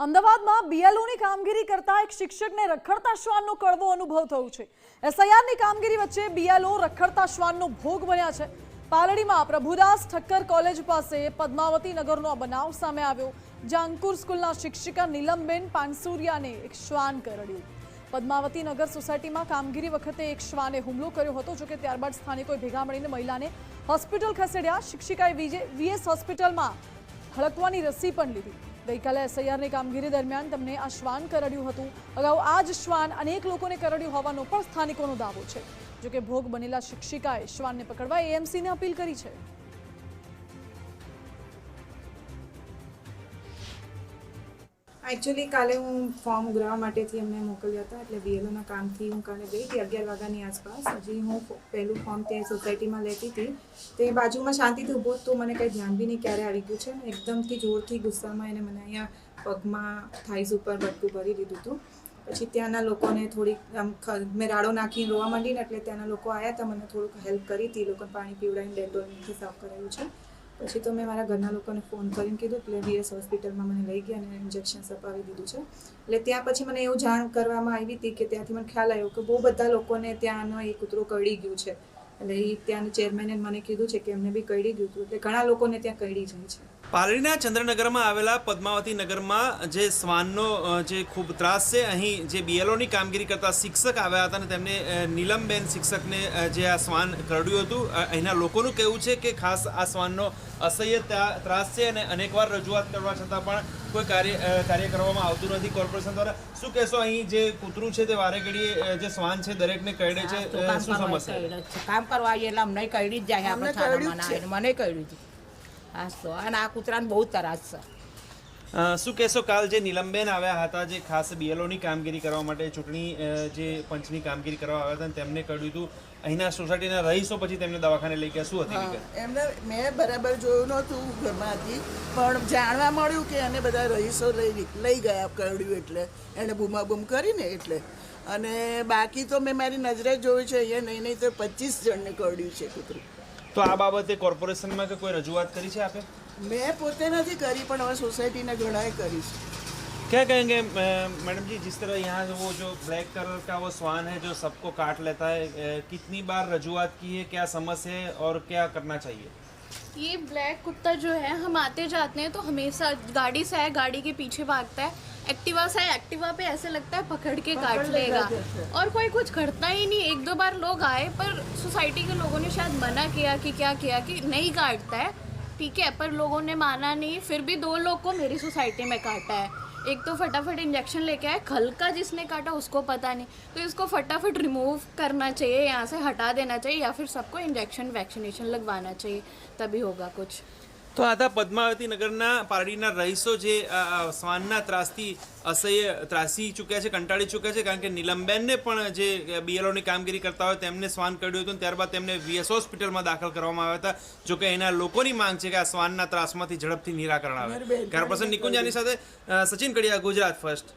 અમદાવાદમાં બીએલઓની કામગીરી કરતા એક શિક્ષકને રખડતા શ્વાનનો કડવો અનુભવ થયો છે. એસઆઈઆરની કામગીરી વચ્ચે બીએલઓ રખડતા શ્વાનનો ભોગ બન્યા છે. પાલડીમાં પ્રભુદાસ ઠક્કર કોલેજ પાસે પદ્માવતી નગરનો બનાવ સામે આવ્યો. જ્યાં અંકુર સ્કૂલના શિક્ષિકા નીલમબેન પાનસુરિયાને એક શ્વાન કરડ્યું. પદ્માવતી નગર સોસાયટીમાં કામગીરી વખતે એક શ્વાને હુમલો કર્યો હતો જોકે ત્યારબાદ સ્થાનિકોએ ભેગા મળીને મહિલાને હોસ્પિટલ ખસેડ્યા. શિક્ષિકાએ વીએસ હોસ્પિટલમાં હળકવાની રસી પણ લીધી. ગઈકાલે એસઆઈઆરની કામગીરી દરમિયાન તેમને આ શ્વાન કરડ્યું હતું. અગાઉ આ જ શ્વાન અનેક લોકોને કરડ્યું હોવાનો પણ સ્થાનિકોનો દાવો છે. જોકે ભોગ બનેલા શિક્ષિકાએ શ્વાનને પકડવા એએમસીને અપીલ કરી છે. એકચ્યુઅલી કાલે હું ફોર્મ ઉઘરાવવા માટેથી અમને મોકલ્યા હતા, એટલે બીએલઓના કામથી હું કાલે ગઈ હતી અગિયાર વાગ્યાની આસપાસ. હજી હું પહેલું ફોર્મ ત્યાં સોસાયટીમાં લેતી હતી. તે બાજુમાં શાંતિથી ઊભો તો મને કંઈ ધ્યાન બી નહીં ક્યારે આવી ગયું છે. એકદમથી જોરથી ગુસ્સામાં એને મને અહીંયા પગમાં થાઈસ ઉપર બટકું ભરી દીધું હતું. પછી ત્યાંના લોકોને થોડીક આમ મેં રાડો નાખીને રોવા માંડીને એટલે ત્યાંના લોકો આવ્યા હતા, મને થોડુંક હેલ્પ કરી હતી. લોકોને પાણી પીવડાવીને ડેટોલથી સાફ કરાવ્યું છે. પછી તો મેં મારા ઘરના લોકોને ફોન કરીને કીધું એટલે વીએસ હોસ્પિટલમાં મને લઈ ગયા અને ઇન્જેક્શન અપાવી દીધું છે. એટલે ત્યાં પછી મને એવું જાણ કરવામાં આવી હતી કે ત્યાંથી મને ખ્યાલ આવ્યો કે બહુ બધા લોકોને ત્યાંનો એ કૂતરો કરડી ગયું છે. એટલે એ ત્યાંના ચેરમેને મને કીધું છે કે એમને બી કરડી ગયું હતું. એટલે ઘણા લોકોને ત્યાં કરડી જાય છે. પાલડીના ચંદ્રનગરમાં આવેલા પદ્માવતી નગરમાં જે શ્વાનનો જે ખૂબ ત્રાસ છે અહીં જે બીએલઓની કામગીરી કરતા શિક્ષક આવ્યા હતા અને તેમને નીલમબેન શિક્ષકને જે આ શ્વાન કરડ્યું હતું અહીંના લોકોનું કહેવું છે કે ખાસ આ શ્વાનનો અસહ્ય ત્રાસ છે અને અનેકવાર રજૂઆત કરવા છતાં પણ કોઈ કાર્ય કાર્ય કરવામાં આવતું નથી કોર્પોરેશન દ્વારા. શું કહેશો અહીં જે કૂતરું છે તે વારે ઘડીએ જે શ્વાન છે દરેકને કરડે છે? શું સમસ્યા? કામ કરવા આવીએ એટલે અમને કરડી જ જાય આપણે. મને કરડ્યું છે. હા તો અને આ કૂતરાને બહુ તરાસ છે. શું કહેશો કાલ જે નીલમબેન આવ્યા હતા જે ખાસ બીએલઓની કામગીરી કરવા માટે ચૂંટણી જે પંચની કામગીરી કરવા આવ્યા હતા તેમને કહ્યું હતું અહીંના સોસાયટીના રહીશો પછી તેમને દવાખાને લઈ ગયા. શું હતી એમને મેં બરાબર જોયું નહોતું ઘરમાં હતી પણ જાણવા મળ્યું કે એને બધા રહીશો લઈ લઈ ગયા કરડ્યું એટલે એણે બૂમાબૂમ કરીને એટલે. અને બાકી તો મેં મારી નજરે જોયું છે અહીંયા નહીં નહીં તો પચીસ જણને કરડ્યું છે કૂતરું. તો આ બાબતે કોર્પોરેશનમાં કે કોઈ રજૂઆત કરી છે આપે મેં પોતે નથી કરી પણ હવે સોસાયટીને ઘણાએ કરી છે क्या कहेंगे अ, मैडम जी जिस तरह यहाँ वो जो ब्लैक कलर का वो स्वान है जो सबको काट लेता है अ, कितनी बार रजूआत की है क्या समस्या है और क्या करना चाहिए ये ब्लैक कुत्ता जो है हम आते जाते हैं तो हमेशा गाड़ी से आए गाड़ी के पीछे भागता है। एक्टिवा से आए एक्टिवा पे ऐसे लगता है पकड़ के काट लेगा। और कोई कुछ करता ही नहीं। एक दो बार लोग आए पर सोसाइटी के लोगों ने शायद मना किया कि क्या किया कि नहीं काटता है। ठीक है पर लोगों ने माना नहीं। फिर भी दो लोग को मेरी सोसाइटी में काटा है। एक तो फटाफट इंजेक्शन लेके आए, खल का जिसने काटा उसको पता नहीं। तो इसको फटाफट रिमूव करना चाहिए, यहाँ से हटा देना चाहिए या फिर सबको इंजेक्शन वैक्सीनेशन लगवाना चाहिए, तभी होगा कुछ। તો આતા પદ્માવતી નગરના પારડીના રહીશો જે શ્વાનના ત્રાસથી અસહ્ય ત્રાસી ચૂક્યા છે કંટાળી ચૂક્યા છે કારણ કે નીલમબેનને પણ જે બીએલઓની કામગીરી કરતા હોય તેમને શ્વાન કર્યું હતું ત્યારબાદ તેમને વીએસ હોસ્પિટલમાં દાખલ કરવામાં આવ્યા હતા. જો કે એના લોકોની માંગ છે કે આ શ્વાનના ત્રાસમાંથી ઝડપથી નિરાકરણ આવે. કોર્પોરેશન નિકુંજાની સાથે સચિન કડિયા ગુજરાત ફર્સ્ટ.